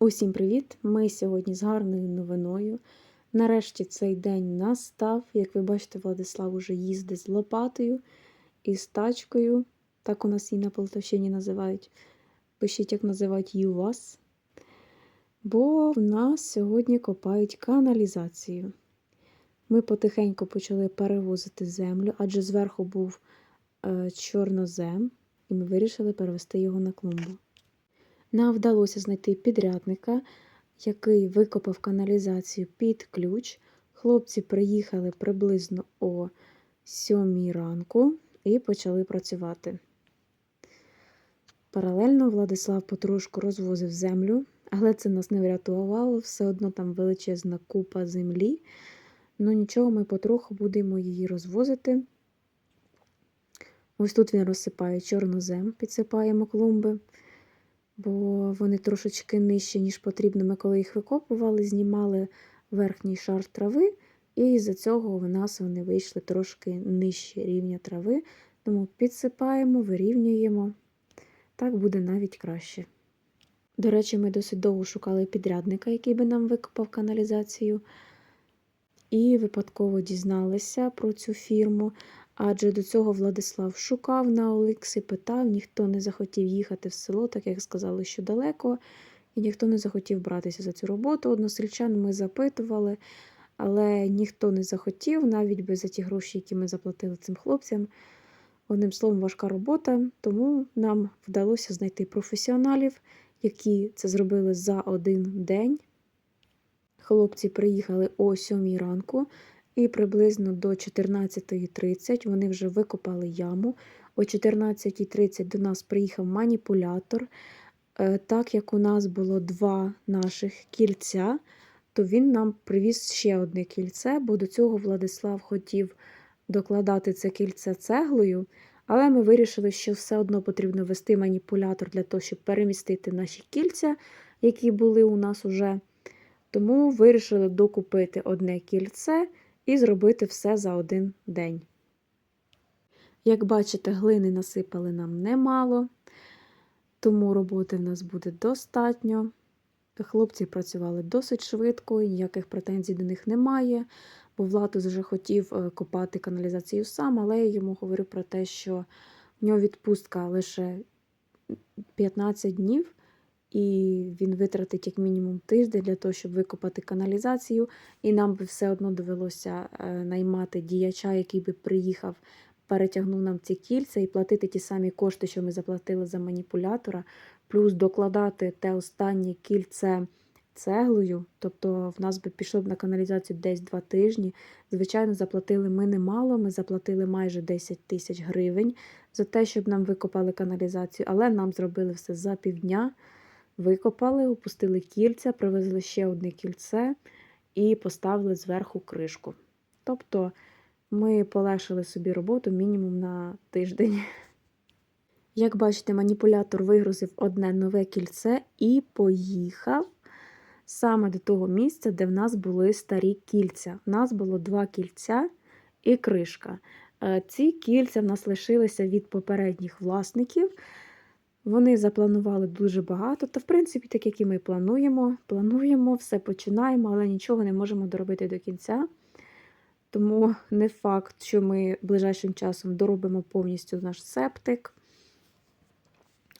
Усім привіт! Ми сьогодні з гарною новиною. Нарешті цей день настав. Як ви бачите, Владислав уже їздить з лопатою і з тачкою. Так у нас її на Полтавщині називають. Пишіть, як називають її у вас. Бо в нас сьогодні копають каналізацію. Ми потихеньку почали перевозити землю, адже зверху був е, чорнозем, і ми вирішили перевести його на клумбу. Нам вдалося знайти підрядника, який викопав каналізацію під ключ. Хлопці приїхали приблизно о 7 ранку і почали працювати. Паралельно Владислав потрошку розвозив землю, але це нас не врятувало, все одно там величезна купа землі. Ну нічого, ми потроху будемо її розвозити. Ось тут він розсипає чорнозем, підсипаємо клумби бо вони трошечки нижче, ніж потрібно. Ми коли їх викопували, знімали верхній шар трави, і з-за цього у нас вони вийшли трошки нижче рівня трави. Тому підсипаємо, вирівнюємо. Так буде навіть краще. До речі, ми досить довго шукали підрядника, який би нам викопав каналізацію. І випадково дізналися про цю фірму. Адже до цього Владислав шукав на Оликсі, питав, ніхто не захотів їхати в село, так як сказали, що далеко, і ніхто не захотів братися за цю роботу. Односельчан ми запитували, але ніхто не захотів, навіть би за ті гроші, які ми заплатили цим хлопцям. Одним словом, важка робота, тому нам вдалося знайти професіоналів, які це зробили за один день. Хлопці приїхали о 7 ранку. І приблизно до 14.30 вони вже викопали яму. О 14.30 до нас приїхав маніпулятор. Е, так як у нас було два наших кільця, то він нам привіз ще одне кільце, бо до цього Владислав хотів докладати це кільце цеглою. Але ми вирішили, що все одно потрібно вести маніпулятор для того, щоб перемістити наші кільця, які були у нас уже. Тому вирішили докупити одне кільце і зробити все за один день. Як бачите, глини насипали нам немало, тому роботи в нас буде достатньо. Хлопці працювали досить швидко, ніяких претензій до них немає, бо Владус вже хотів е, копати каналізацію сам, але я йому говорю про те, що в нього відпустка лише 15 днів, і він витратить як мінімум тиждень для того, щоб викопати каналізацію, і нам би все одно довелося е, наймати діяча, який би приїхав, перетягнув нам ці кільця і платити ті самі кошти, що ми заплатили за маніпулятора, плюс докладати те останнє кільце цеглою. Тобто в нас би пішло б на каналізацію десь два тижні. Звичайно, заплатили ми немало, ми заплатили майже 10 тисяч гривень за те, щоб нам викопали каналізацію, але нам зробили все за півдня. Викопали, опустили кільця, привезли ще одне кільце і поставили зверху кришку. Тобто ми полегшили собі роботу мінімум на тиждень. Як бачите, маніпулятор вигрузив одне нове кільце і поїхав саме до того місця, де в нас були старі кільця. У нас було два кільця і кришка. Е, ці кільця в нас лишилися від попередніх власників. Вони запланували дуже багато, та, в принципі, так як і ми плануємо, плануємо, все починаємо, але нічого не можемо доробити до кінця. Тому не факт, що ми ближайшим часом доробимо повністю наш септик.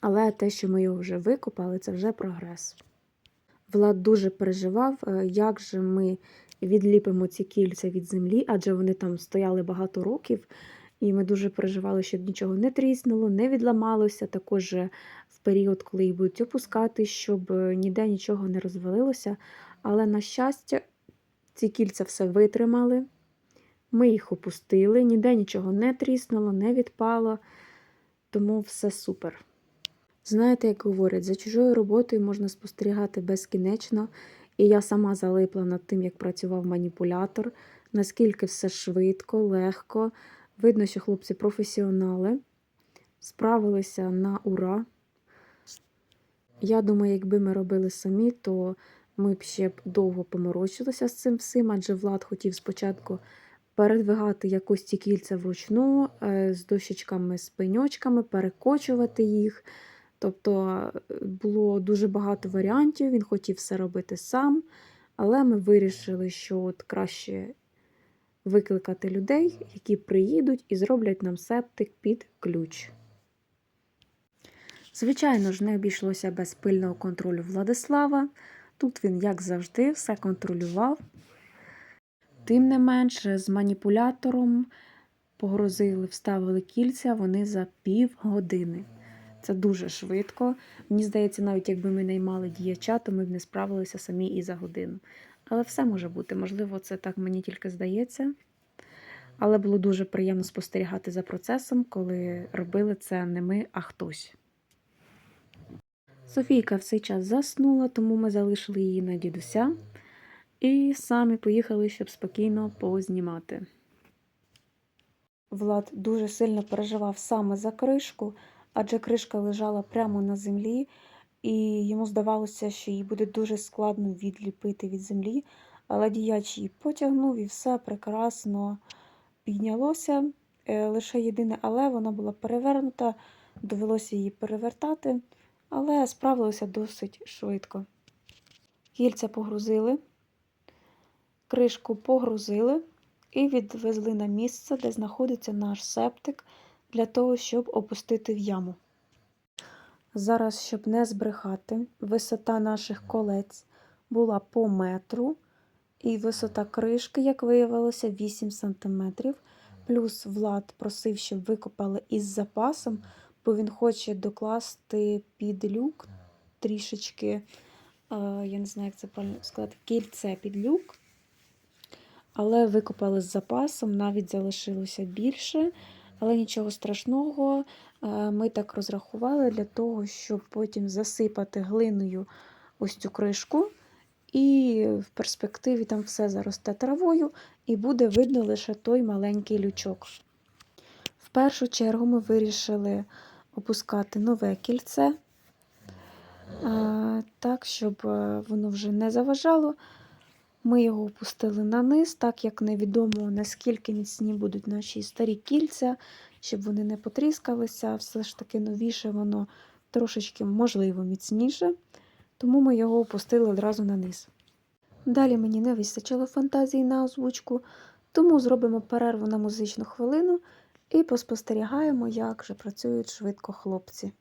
Але те, що ми його вже викопали, це вже прогрес. Влад дуже переживав, е, як же ми відліпимо ці кільця від землі, адже вони там стояли багато років. І ми дуже переживали, щоб нічого не тріснуло, не відламалося. Також в період, коли їх будуть опускати, щоб е, ніде нічого не розвалилося. Але, на щастя, ці кільця все витримали. Ми їх опустили, ніде нічого не тріснуло, не відпало, тому все супер. Знаєте, як говорять, за чужою роботою можна спостерігати безкінечно, і я сама залипла над тим, як працював маніпулятор, наскільки все швидко, легко. Видно, що хлопці професіонали, справилися на ура. Я думаю, якби ми робили самі, то ми б ще б довго поморочилися з цим всім, адже Влад хотів спочатку передвигати якось ці кільця вручну, е, з дощечками, з пеньочками, перекочувати їх. Тобто е, було дуже багато варіантів, він хотів все робити сам, але ми вирішили, що от краще викликати людей, які приїдуть і зроблять нам септик під ключ. Звичайно ж, не обійшлося без пильного контролю Владислава. Тут він, як завжди, все контролював. Тим не менш, з маніпулятором погрузили, вставили кільця вони за півгодини. Це дуже швидко. Мені здається, навіть якби ми наймали діяча, то ми б не справилися самі і за годину. Але все може бути. Можливо, це так мені тільки здається. Але було дуже приємно спостерігати за процесом, коли робили це не ми, а хтось. Софійка в цей час заснула, тому ми залишили її на дідуся і самі поїхали, щоб спокійно познімати. Влад дуже сильно переживав саме за кришку, адже кришка лежала прямо на землі, і йому здавалося, що їй буде дуже складно відліпити від землі, але діяч її потягнув і все прекрасно піднялося. Е, Лише єдине, але вона була перевернута, довелося її перевертати, але справилося досить швидко. Кільця погрузили, кришку погрузили і відвезли на місце, де знаходиться наш септик, для того, щоб опустити в яму. Зараз, щоб не збрехати, висота наших колець була по метру, і висота кришки, як виявилося, 8 см. Плюс Влад просив, щоб викопали із запасом, бо він хоче докласти під люк трішечки, е, я не знаю, як це правильно сказати, кільце під люк. Але викопали з запасом, навіть залишилося більше. Але нічого страшного, ми так розрахували для того, щоб потім засипати глиною ось цю кришку. І в перспективі там все заросте травою, і буде видно лише той маленький лючок. В першу чергу ми вирішили опускати нове кільце, так, щоб е, воно вже не заважало. Ми його опустили на низ, так як невідомо, наскільки міцні будуть наші старі кільця, щоб вони не потріскалися. Все ж таки новіше воно трошечки, можливо, міцніше, тому ми його опустили одразу на низ. Далі мені не вистачило фантазії на озвучку, тому зробимо перерву на музичну хвилину і поспостерігаємо, як же працюють швидко хлопці.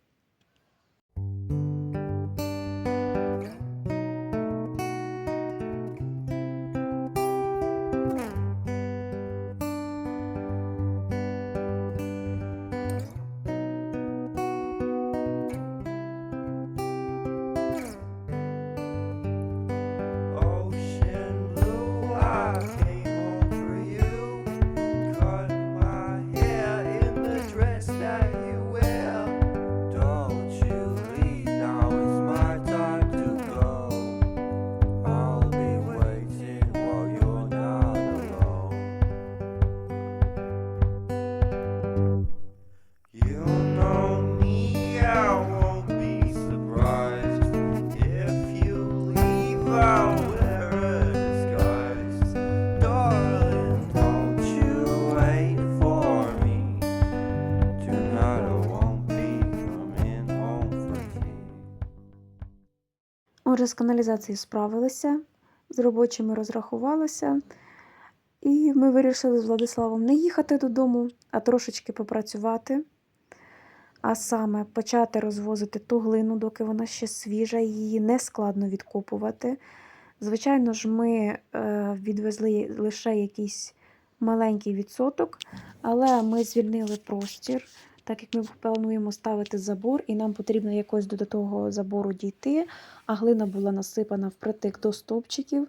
Отже, з каналізацією справилися, з робочими розрахувалися, і ми вирішили з Владиславом не їхати додому, а трошечки попрацювати. А саме почати розвозити ту глину, доки вона ще свіжа, її не складно відкопувати. Звичайно ж, ми е, відвезли лише якийсь маленький відсоток, але ми звільнили простір, так як ми плануємо ставити забор, і нам потрібно якось до того забору дійти, а глина була насипана впритик до стовпчиків,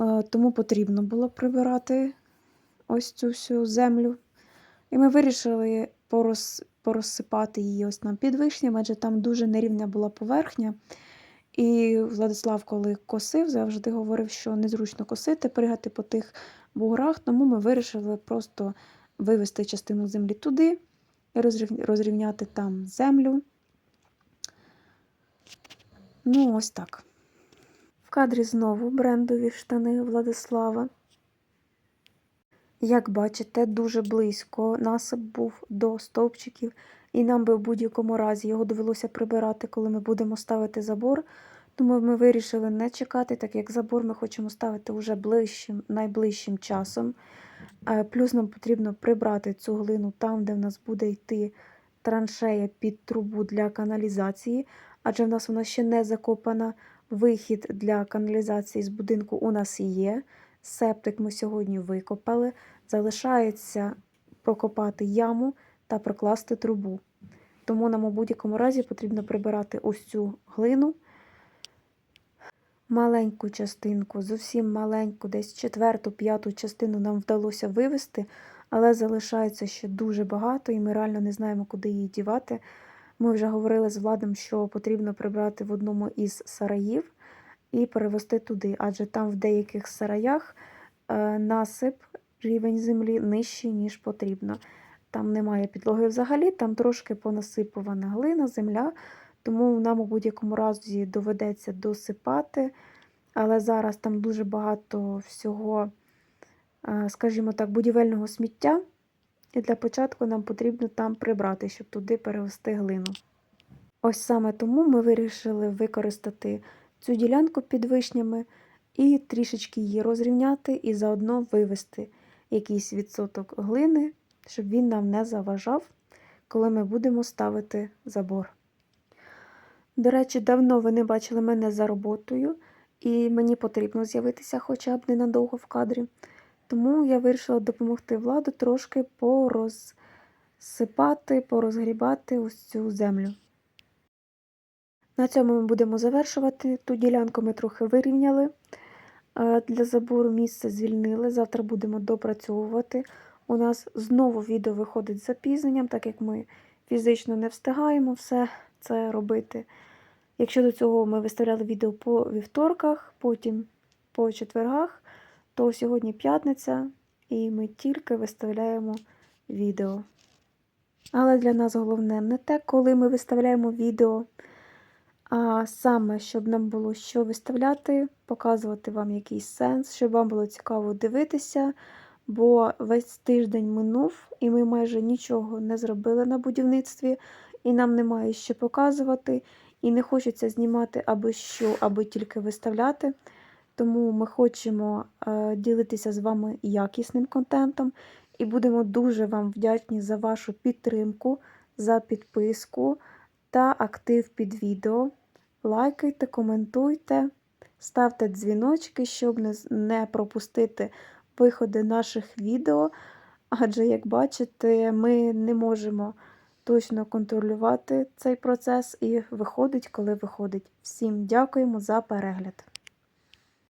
е, тому потрібно було прибирати ось цю всю землю. І ми вирішили порос, порозсипати її ось на підвищенням, адже там дуже нерівня була поверхня. І Владислав, коли косив, завжди говорив, що незручно косити, пригати по тих буграх, тому ми вирішили просто вивести частину землі туди розрівняти там землю. Ну, ось так. В кадрі знову брендові штани Владислава. Як бачите, дуже близько насип був до стовпчиків, і нам би в будь-якому разі його довелося прибирати, коли ми будемо ставити забор. Тому ми вирішили не чекати, так як забор ми хочемо ставити вже ближчим, найближчим часом. Е, Плюс нам потрібно прибрати цю глину там, де в нас буде йти траншея під трубу для каналізації, адже в нас вона ще не закопана. Вихід для каналізації з будинку у нас є. Септик ми сьогодні викопали. Залишається прокопати яму та прокласти трубу. Тому нам у будь-якому разі потрібно прибирати ось цю глину. Маленьку частинку, зовсім маленьку, десь четверту, п'яту частину нам вдалося вивести, але залишається ще дуже багато, і ми реально не знаємо, куди її дівати. Ми вже говорили з Владом, що потрібно прибрати в одному із сараїв і перевести туди, адже там в деяких сараях е, насип, рівень землі нижчий, ніж потрібно. Там немає підлоги взагалі, там трошки понасипувана глина, земля, тому нам у будь-якому разі доведеться досипати. Але зараз там дуже багато всього, е, скажімо так, будівельного сміття. І для початку нам потрібно там прибрати, щоб туди перевести глину. Ось саме тому ми вирішили використати цю ділянку під вишнями і трішечки її розрівняти і заодно вивести якийсь відсоток глини, щоб він нам не заважав, коли ми будемо ставити забор. До речі, давно ви не бачили мене за роботою, і мені потрібно з'явитися хоча б ненадовго в кадрі. Тому я вирішила допомогти владу трошки порозсипати, порозгрібати ось цю землю. На цьому ми будемо завершувати. Ту ділянку ми трохи вирівняли. Е, Для забору місце звільнили. Завтра будемо допрацьовувати. У нас знову відео виходить з запізненням, так як ми фізично не встигаємо все це робити. Якщо до цього ми виставляли відео по вівторках, потім по четвергах, то сьогодні п'ятниця, і ми тільки виставляємо відео. Але для нас головне не те, коли ми виставляємо відео, а саме, щоб нам було що виставляти, показувати вам якийсь сенс, щоб вам було цікаво дивитися. Бо весь тиждень минув, і ми майже нічого не зробили на будівництві, і нам немає що показувати, і не хочеться знімати аби що, аби тільки виставляти. Тому ми хочемо е, ділитися з вами якісним контентом і будемо дуже вам вдячні за вашу підтримку, за підписку та актив під відео. Лайкайте, коментуйте, ставте дзвіночки, щоб не, не пропустити виходи наших відео. Адже, як бачите, ми не можемо точно контролювати цей процес і виходить, коли виходить. Всім дякуємо за перегляд.